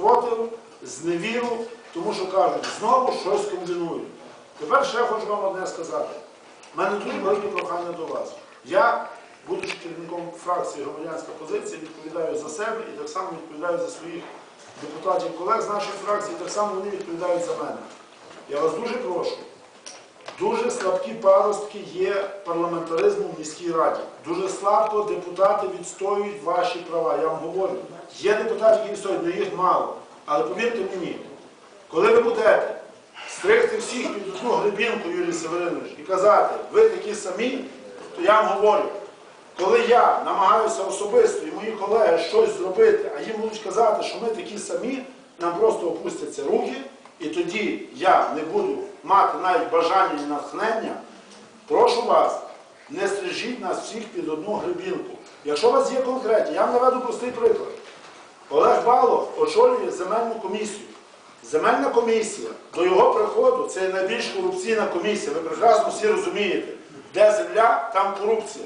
спротив, зневіру, тому що кажуть, знову щось комбінують. Тепер ще хочу вам одне сказати. У мене дуже велике прохання до вас. Я, будучи керівником фракції громадянська позиція, відповідаю за себе і так само відповідаю за своїх депутатів, колег з нашої фракції, так само вони відповідають за мене. Я вас дуже прошу. Дуже слабкі паростки є парламентаризму в міській раді. Дуже слабко депутати відстоюють ваші права. Я вам говорю. Є депутати, які відстоюють, але їх мало. Але повірте мені, коли ви будете стригти всіх під одну гребінку, Юрій Северинович, і казати, ви такі самі, то я вам говорю, коли я намагаюся особисто і мої колеги щось зробити, а їм будуть казати, що ми такі самі, нам просто опустяться руки, і тоді я не буду мати навіть бажання і натхнення, прошу вас, не стрижіть нас всіх під одну гребінку. Якщо у вас є конкретні, я вам наведу простий приклад. Олег Балов очолює земельну комісію. Земельна комісія до його приходу це найбільш корупційна комісія. Ви прекрасно всі розумієте, де земля, там корупція.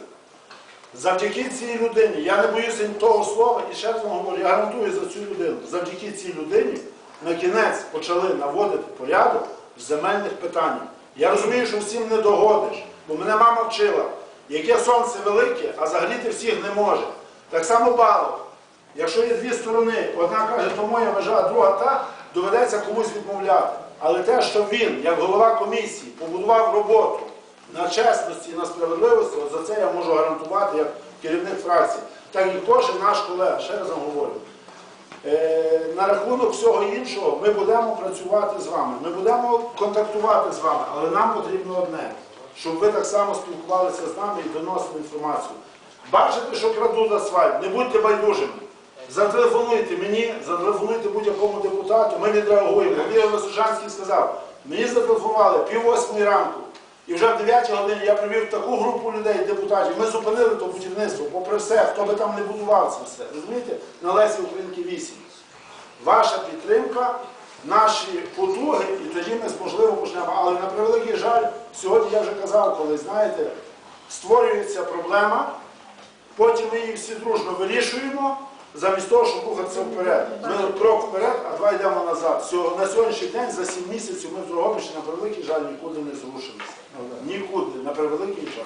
Завдяки цій людині, я не боюся того слова, і ще раз вам говорю, я гарантую за цю людину. Завдяки цій людині на кінець почали наводити порядок в земельних питаннях. Я розумію, що всім не догодиш, бо мене мама вчила, яке сонце велике, а загріти всіх не може. Так само Балов. Якщо є дві сторони, одна каже, то моя межа, а друга та, доведеться комусь відмовляти. Але те, що він, як голова комісії, побудував роботу на чесності і на справедливості, за це я можу гарантувати як керівник фракції. Так і кожен наш колега, ще раз вам говорю. Е, на рахунок всього іншого ми будемо працювати з вами, ми будемо контактувати з вами, але нам потрібно одне, щоб ви так само спілкувалися з нами і доносили інформацію. Бачите, що крадуть асфальт, не будьте байдужими. Зателефонуйте мені, зателефонуйте будь-якому депутату, ми відреагуємо. Ігор Васюжанський сказав, мені зателефонували пів восьмої ранку. І вже в 9 годині я привів таку групу людей, депутатів. Ми зупинили то будівництво, попри все, хто би там не будував це все. Розумієте? На Лесі Українки 8. Ваша підтримка, наші потуги, і тоді ми можливо почнемо. Але на превеликий жаль, сьогодні я вже казав, коли знаєте, створюється проблема, потім ми її всі дружно вирішуємо, замість того, щоб рухатися вперед. Ми крок вперед, а два йдемо назад. На сьогоднішній день за 7 місяців ми в Дрогобичі на превеликий жаль нікуди не зрушилися. Нікуди, на превеликий жаль.